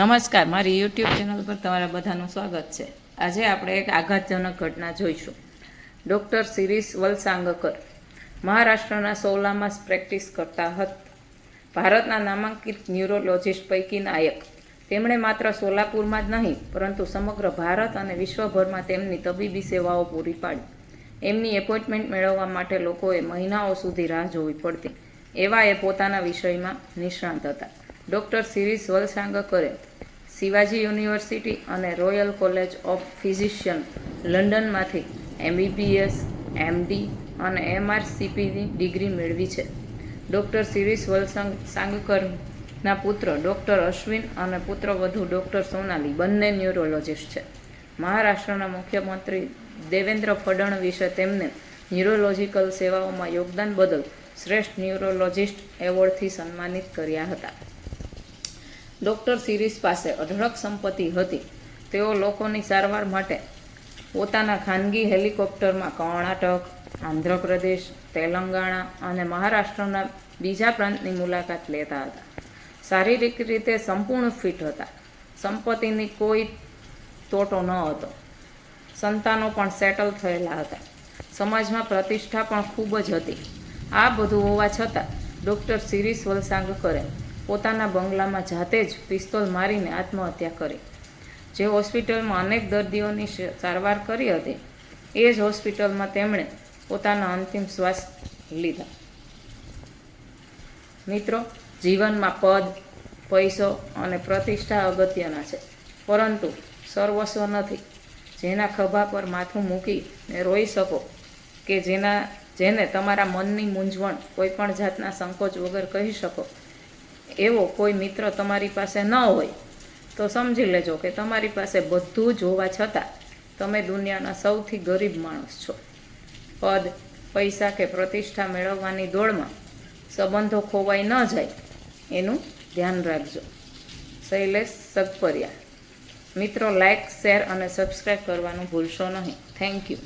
નમસ્કાર, મારી YouTube channel પર તમારા બધાનું સ્વાગત છે. આજે આપણે એક આઘાતજનક ઘટના જોઈશું. ડૉક્ટર શિરીષ વલસાંગકર મહારાષ્ટ્રના સોલામાં પ્રેક્ટિસ કરતા હતા. ભારતના નામાંકિત ન્યુરોલોજિસ્ટ પૈકીના એક તેમણે માત્ર સોલાપુરમાં જ નહીં, પરંતુ સમગ્ર ભારત અને વિશ્વભરમાં તેમની તબીબી સેવાઓ પૂરી પાડી. એમની એપોઇન્ટમેન્ટ મેળવવા માટે લોકોએ મહિનાઓ સુધી રાહ જોવી પડતી. એવા એ પોતાના વિષયમાં નિષ્ણાંત હતા. ડૉક્ટર શિરીષ વલસાંગકરે શિવાજી યુનિવર્સિટી અને રોયલ કોલેજ ઓફ ફિઝિશિયન લંડનમાંથી એમબીબીએસ, એમડી અને એમઆરસીપીની ડિગ્રી મેળવી છે. ડૉક્ટર શિરીષ વલસંગ સાંગકરના પુત્ર ડૉક્ટર અશ્વિન અને પુત્રવધુ ડૉક્ટર સોનાલી, બંને ન્યુરોલોજિસ્ટ છે. મહારાષ્ટ્રના મુખ્યમંત્રી દેવેન્દ્ર ફડણવીસે તેમને ન્યુરોલોજીકલ સેવાઓમાં યોગદાન બદલ શ્રેષ્ઠ ન્યુરોલોજિસ્ટ એવોર્ડથી સન્માનિત કર્યા હતા. ડૉક્ટર સિરીસ પાસે અઢળક સંપત્તિ હતી. તેઓ લોકોની સારવાર માટે પોતાના ખાનગી હેલિકોપ્ટરમાં કર્ણાટક, આંધ્રપ્રદેશ, તેલંગાણા અને મહારાષ્ટ્રના બીજા પ્રાંતની મુલાકાત લેતા હતા. શારીરિક રીતે સંપૂર્ણ ફિટ હતા. સંપત્તિની કોઈ તોટો ન હતો. સંતાનો પણ સેટલ થયેલા હતા. સમાજમાં પ્રતિષ્ઠા પણ ખૂબ જ હતી. આ બધું હોવા છતાં ડૉક્ટર સિરીસ વલસાંગકરે પોતાના બંગલામાં જાતે જ પિસ્તોલ મારીને આત્મહત્યા કરી. જે હોસ્પિટલમાં અનેક દર્દીઓની સારવાર કરી હતી, એ જ હોસ્પિટલમાં તેમણે પોતાના અંતિમ શ્વાસ લીધા. મિત્રો, જીવનમાં પદ, પૈસો અને પ્રતિષ્ઠા અગત્યના છે. પરંતુ સર્વસ્વ નથી. જેના ખભા પર માથું મૂકીને રોઈ શકો કે જેના, જેને તમારા મનની મૂંઝવણ કોઈ પણ જાતના સંકોચ વગર કહી શકો એવો કોઈ મિત્ર તમારી પાસે ન હોય, તો સમજી લેજો કે તમારી પાસે બધું જ હોવા છતાં તમે દુનિયાના સૌથી ગરીબ માણસ છો. પદ, પૈસા કે પ્રતિષ્ઠા મેળવવાની દોડમાં સંબંધો ખોવાઈ ન જાય, એનું ધ્યાન રાખજો. શૈલેષ સગપરિયા મિત્રો લાઇક શેર અને સબસ્ક્રાઈબ કરવાનું ભૂલશો નહીં. Thank you